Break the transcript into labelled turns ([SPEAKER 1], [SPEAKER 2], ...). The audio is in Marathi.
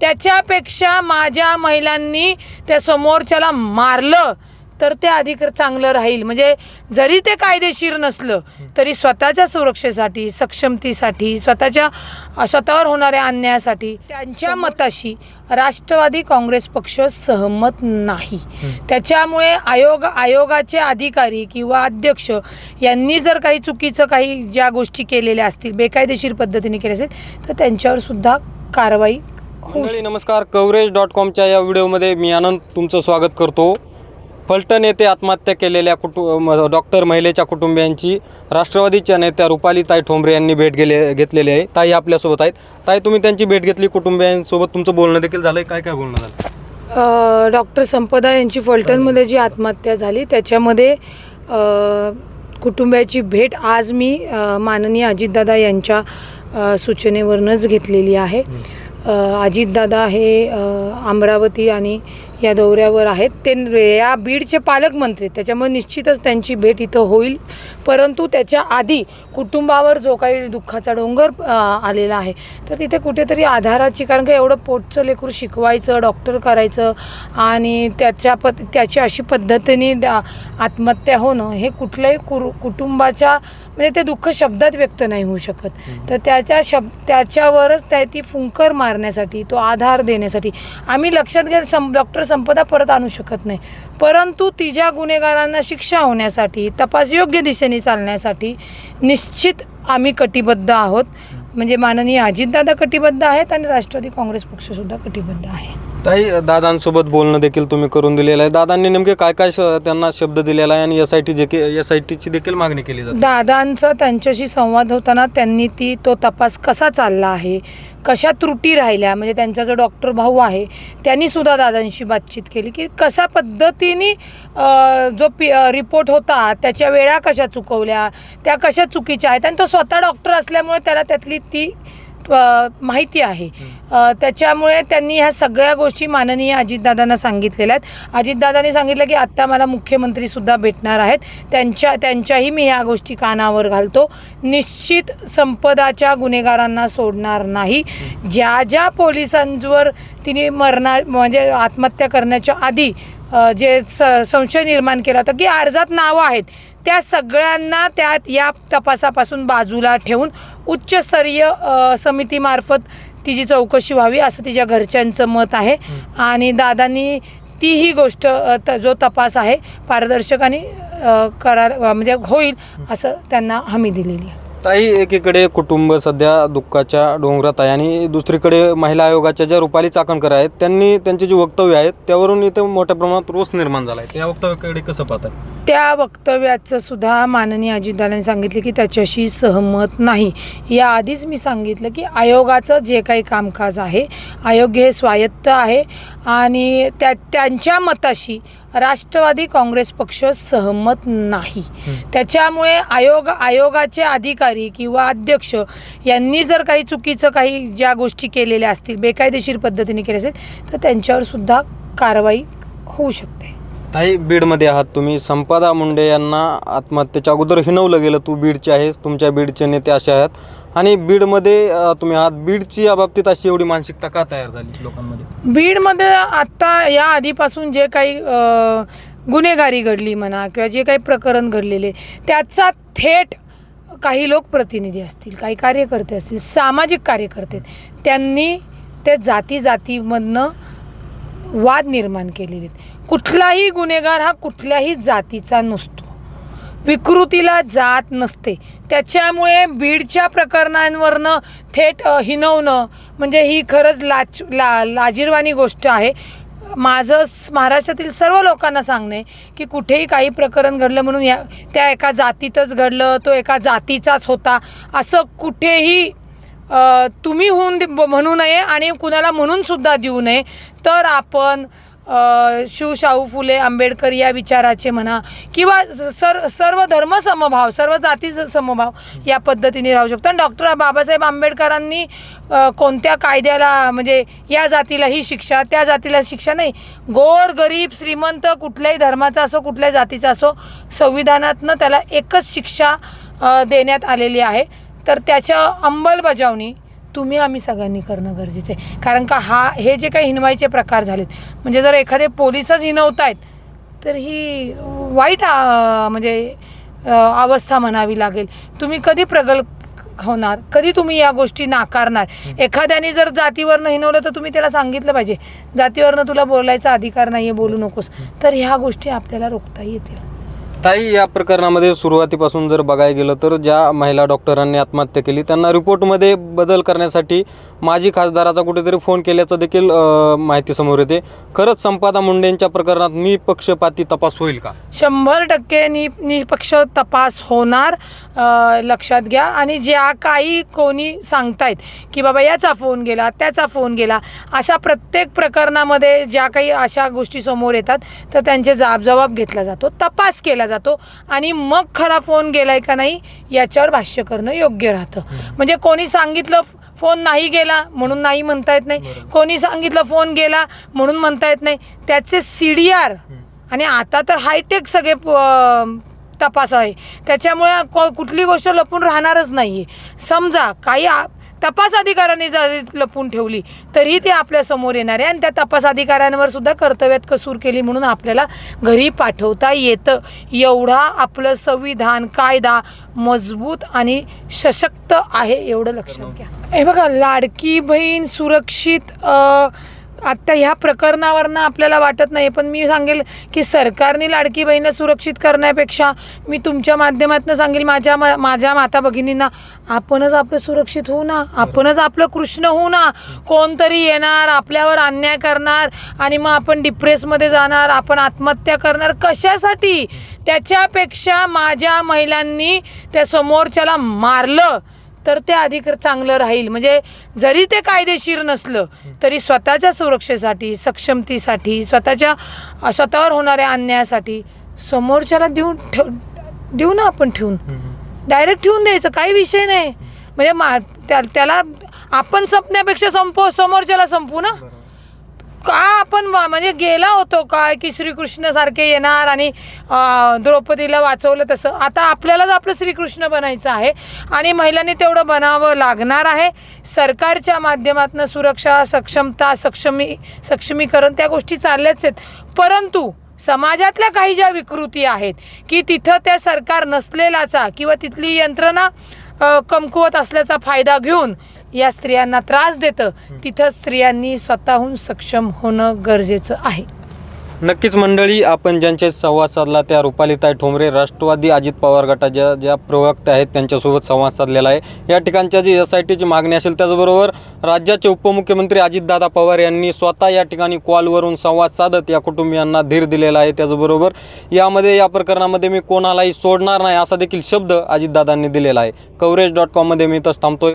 [SPEAKER 1] त्याच्यापेक्षा माझ्या महिलांनी त्या समोरच्याला मारलं तर ते अधिक चांगलं राहील. म्हणजे जरी ते कायदेशीर नसलं तरी स्वतःच्या सुरक्षेसाठी सक्षमतेसाठी स्वतःच्या स्वतःवर होणाऱ्या अन्यायासाठी त्यांच्या मताशी राष्ट्रवादी काँग्रेस पक्ष सहमत नाही. त्याच्यामुळे आयोग आयोगाचे अधिकारी किंवा अध्यक्ष यांनी जर काही चुकीचं काही ज्या गोष्टी केलेल्या असतील बेकायदेशीर पद्धतीने केल्या असतील तर त्यांच्यावर सुद्धा कारवाई
[SPEAKER 2] मंडळी नमस्कार. कव्हरेज डॉट कॉमच्या या व्हिडिओमध्ये मी आनंद तुमचं स्वागत करतो. फलटण येथे आत्महत्या केलेल्या कुटु म- डॉक्टर महिलेच्या कुटुंबियांची राष्ट्रवादीच्या नेत्या रुपालीताई ठोंबरे यांनी भेट गेले घेतलेली आहे. ताई आपल्यासोबत आहेत. ताई तुम्ही त्यांची भेट घेतली कुटुंबियांसोबत. तुमचं बोलणं देखील झालं काय काय बोलणं झालं?
[SPEAKER 1] डॉक्टर संपदा यांची फलटणमध्ये जी आत्महत्या झाली त्याच्यामध्ये अ, कुटुंबियाची भेट आज मी माननीय अजितदादा यांच्या सूचनेवरूनच घेतलेली आहे. अजितदादा हे अमरावती आणि या दौऱ्यावर आहेत. ते या बीडचे पालकमंत्री. त्याच्यामुळे निश्चितच त्यांची भेट इथं होईल. परंतु त्याच्या आधी कुटुंबावर जो काही दुःखाचा डोंगर आलेला आहे तर तिथे कुठेतरी आधाराची कारण का एवढं पोटचं लेकरू शिकवायचं डॉक्टर करायचं आणि त्याच्या पद त्याची अशी पद्धतीने आत्महत्या होणं हे कुठल्याही कुरु कुटुंबाच्या म्हणजे ते दुःख शब्दात व्यक्त नाही होऊ शकत. तर त्याच्या शब त्याच्यावरच त्या ती फुंकर मारण्यासाठी तो आधार देण्यासाठी आम्ही लक्षात घ्या सं डॉक्टर संपदा परत आणू शकत नाही. परंतु तिच्या गुन्हेगारांना शिक्षा होण्यासाठी तपास योग्य दिशेने चालण्यासाठी निश्चित आम्ही कटिबद्ध आहोत. म्हणजे माननीय अजितदादा कटिबद्ध आहेत आणि राष्ट्रवादी काँग्रेस पक्षसुद्धा कटिबद्ध आहे.
[SPEAKER 2] ताई दादांसोबत बोलणं देखील तुम्ही करून दिलेलं आहे. दादांनी नेमके काय काय श- त्यांना शब्द दिलेला आहे आणि S I T J S I टीची देखील मागणी केली जाते?
[SPEAKER 1] दादांचा त्यांच्याशी संवाद होताना त्यांनी ती तो तपास कसा चालला आहे कशा त्रुटी राहिल्या म्हणजे त्यांचा जो डॉक्टर भाऊ आहे त्यांनी सुद्धा दादांशी बातचीत केली की कशा पद्धतीने अ, जो पी रिपोर्ट होता त्याच्या वेळा कशा चुकवल्या त्या कशा चुकीच्या आहेत? आणि तो स्वतः डॉक्टर असल्यामुळे त्याला त्यातली ती माहिती आहे. त्याच्यामुळे त्यांनी ह्या सगळ्या गोष्टी माननीय अजितदादांना सांगितलेल्या आहेत. अजितदादांनी सांगितलं की आत्ता मला मुख्यमंत्रीसुद्धा भेटणार आहेत. त्यांच्या त्यांच्याही मी ह्या गोष्टी कानावर घालतो. निश्चित संपदाच्या गुन्हेगारांना सोडणार नाही. ज्या ज्या पोलिसांवर तिने मरणार म्हणजे आत्महत्या करण्याच्या आधी जे स संशय निर्माण केला होता की अर्जात नावं आहेत. त्या सगळ्यांना त्यात या तपासापासून बाजूला ठेवून उच्चस्तरीय समितीमार्फत तिची चौकशी व्हावी असं तिच्या घरच्यांचं मत आहे. आणि दादांनी तीही गोष्ट अ, त जो तपास आहे पारदर्शक आणि करार म्हणजे होईल असं त्यांना हमी दिलेली आहे.
[SPEAKER 2] ताई एकीकडे कुटुंब सध्या दुःखाच्या डोंगरात आहे आणि दुसरीकडे महिला आयोगाच्या ज्या रुपाली चाकणकर आहेत त्यांनी त्यांचे जे वक्तव्य आहेत त्यावरून इथं मोठ्या प्रमाणात रोष निर्माण झाला आहे. त्या वक्तव्याकडे कसं पाहतात
[SPEAKER 1] त्या वक्तव्याचं सुद्धा माननीय अजितदादांनी सांगितले की त्याच्याशी सहमत नाही. याआधीच मी सांगितलं की आयोगाचं जे काही कामकाज आहे आयोग हे स्वायत्त आहे आणि त्या त्यांच्या मताशी राष्ट्रवादी काँग्रेस पक्ष सहमत नाही. त्याच्यामुळे आयोग आयोगाचे अधिकारी किंवा अध्यक्ष यांनी जर काही चुकीचं काही ज्या गोष्टी केलेल्या असतील बेकायदेशीर पद्धतीने केल्या असतील तर त्यांच्यावर सुद्धा कारवाई होऊ शकते.
[SPEAKER 2] ताई बीडमध्ये आहात तुम्ही. संपदा मुंडे यांना आत्महत्येच्या अगोदर हिनवलं गेलं. तू बीडचे आहेस तुमच्या बीडचे नेते असे आहेत. आणि बीडमध्ये तुम्ही आहात. बीडची या बाबतीत अशी एवढी मानसिकता का तयार झाली लोकांमध्ये?
[SPEAKER 1] बीडमध्ये आत्ता या आधीपासून जे काही गुन्हेगारी घडली म्हणा किंवा जे काही प्रकरण घडलेले त्याचा थेट काही लोकप्रतिनिधी असतील काही कार्यकर्ते असतील सामाजिक कार्यकर्ते त्यांनी त्या जाती जातीमधनं वाद निर्माण केलेले आहेत. कुठलाही गुन्हेगार हा कुठल्याही जातीचा नसतो. विकृतीला जात नसते. त्याच्यामुळे बीडच्या प्रकरणांवरनं थेट हिनवणं म्हणजे ही खरंच लाच ला लाजीरवाणी गोष्ट आहे. माझं महाराष्ट्रातील सर्व लोकांना सांगणे की कुठेही काही प्रकरण घडलं म्हणून या त्या एका जातीतच घडलं तो एका जातीचाच होता. असं कुठेही तुम्ही होऊन दे- म्हणू नये आणि कुणाला म्हणूनसुद्धा देऊ नये. तर आपण शिव शाहू फुले आंबेडकर या विचाराचे म्हणा किंवा सर सर्व धर्म समभाव सर्व जाती समभाव या पद्धतीने राहू शकतो. आणि डॉक्टर बाबासाहेब आंबेडकरांनी कोणत्या कायद्याला म्हणजे या जातीला ही शिक्षा त्या जातीला शिक्षा नाही. गोर गरीब श्रीमंत कुठल्याही धर्माचा असो कुठल्याही जातीचा असो संविधानातनं त्याला एकच शिक्षा देण्यात आलेली आहे. तर त्याच्या अंमलबजावणी तुम्ही आम्ही सगळ्यांनी करणं गरजेचं आहे. कारण का हा हे जे काही हिनवायचे प्रकार झालेत म्हणजे जर एखादे पोलिसच हिनवत आहेत तर ही वाईट म्हणजे अवस्था म्हणावी लागेल. तुम्ही कधी प्रगल्भ होणार? कधी तुम्ही या गोष्टी नाकारणार? एखाद्याने जर जातीवरनं हिनवलं तर तुम्ही त्याला सांगितलं पाहिजे. जातीवरनं तुला बोलायचा अधिकार नाही आहे बोलू नकोस. तर ह्या गोष्टी आपल्याला रोखता येतील.
[SPEAKER 2] ताई या प्रकरणामध्ये सुरुवातीपासून जर बघायला गेलं तर ज्या महिला डॉक्टरांनी आत्महत्या केली त्यांना रिपोर्टमध्ये बदल करण्यासाठी माजी खासदाराचा कुठेतरी फोन केल्याचं देखील माहिती समोर येते. खरंच संपादा मुंडेंच्या प्रकरणात निपक्षपाती तपास होईल का?
[SPEAKER 1] शंभर टक्के नि निपक्ष तपास होणार लक्षात घ्या. आणि ज्या काही कोणी सांगतायत की बाबा याचा फोन गेला त्याचा फोन गेला अशा प्रत्येक प्रकरणामध्ये ज्या काही अशा गोष्टी समोर येतात तर त्यांचे जाबजबाब घेतला जातो. तपास केला जातो आणि मग खरा फोन गेलाय का नाही याच्यावर भाष्य करणं योग्य राहतं. म्हणजे कोणी सांगितलं फोन नाही गेला म्हणून नाही म्हणता येत नाही. कोणी सांगितलं फोन गेला म्हणून म्हणता येत नाही. त्याचे सी डी आर आणि आता तर हायटेक सगळे तपास आहे. त्याच्यामुळे को कुठली गोष्ट लपून राहणारच नाही समजा काही तपास अधिकाऱ्यांनी जरी लपून ठेवली तरी ते आपल्यासमोर येणार आहे आणि त्या तपास अधिकाऱ्यांवर सुद्धा कर्तव्यात कसूर केली म्हणून आपल्याला घरी पाठवता येतं. एवढा आपलं संविधान कायदा मजबूत आणि सशक्त आहे एवढं लक्षात घ्या. हे बघा लाडकी बहीण सुरक्षित आत्ता ह्या प्रकरणावरनं आपल्याला वाटत नाही पण मी सांगेल की सरकारने लाडकी बहिणं सुरक्षित करण्यापेक्षा मी तुमच्या माध्यमातून सांगेल माझ्या मा- माझ्या माता भगिनींना आपणच आपलं सुरक्षित होऊ ना आपणच आपलं कृष्ण होऊ ना कोणतरी येणार आपल्यावर अन्याय करणार आणि मग आपण डिप्रेसमध्ये जाणार आपण आत्महत्या करणार कशासाठी? त्याच्यापेक्षा माझ्या महिलांनी त्या समोरच्याला मारलं. तर ते अधिक चांगलं राहील. म्हणजे जरी ते कायदेशीर नसलं तरी स्वतःच्या सुरक्षेसाठी सक्षमतेसाठी स्वतःच्या स्वतःवर होणाऱ्या अन्यायासाठी समोरच्याला देऊन ठेव देऊ ना आपण ठेवून. डायरेक्ट ठेवून द्यायचं काही विषय नाही. म्हणजे मा त्या त्याला आपण संपण्यापेक्षा संपव समोरच्याला संपू ना. का आपण वा- म्हणजे गेला होतो काय की श्रीकृष्ण सारखे येणार आणि द्रौपदीला वाचवलं तसं. आता आपल्यालाच आपलं श्रीकृष्ण बनायचं आहे आणि महिलांनी तेवढं बनावं लागणार आहे. सरकारच्या माध्यमातून सुरक्षा सक्षमता सक्षमी सक्षमीकरण त्या गोष्टी चालल्याच आहेत. परंतु समाजातल्या काही ज्या विकृती आहेत की तिथं त्या सरकार नसलेलाचा किंवा तिथली यंत्रणा कमकुवत असल्याचा फायदा घेऊन या स्त्रियांना त्रास देतं तिथं स्त्रियांनी स्वतःहून सक्षम होणं गरजेचं आहे.
[SPEAKER 2] नक्कीच मंडळी आपण ज्यांचे संवाद साधला त्या रुपालीताई ठोंबरे राष्ट्रवादी अजित पवार गटाच्या ज्या प्रवक्त्या आहेत त्यांच्यासोबत संवाद साधलेला आहे. या ठिकाणच्या जी एस आय टीची मागणी असेल त्याचबरोबर राज्याचे उपमुख्यमंत्री अजितदादा पवार यांनी स्वतः या ठिकाणी कॉलवरून संवाद साधत या कुटुंबियांना धीर दिलेला आहे. त्याचबरोबर यामध्ये या प्रकरणामध्ये मी कोणालाही सोडणार नाही असा देखील शब्द अजितदादांनी दिलेला आहे. कवरेज डॉट कॉममध्ये मी इथंच थांबतोय.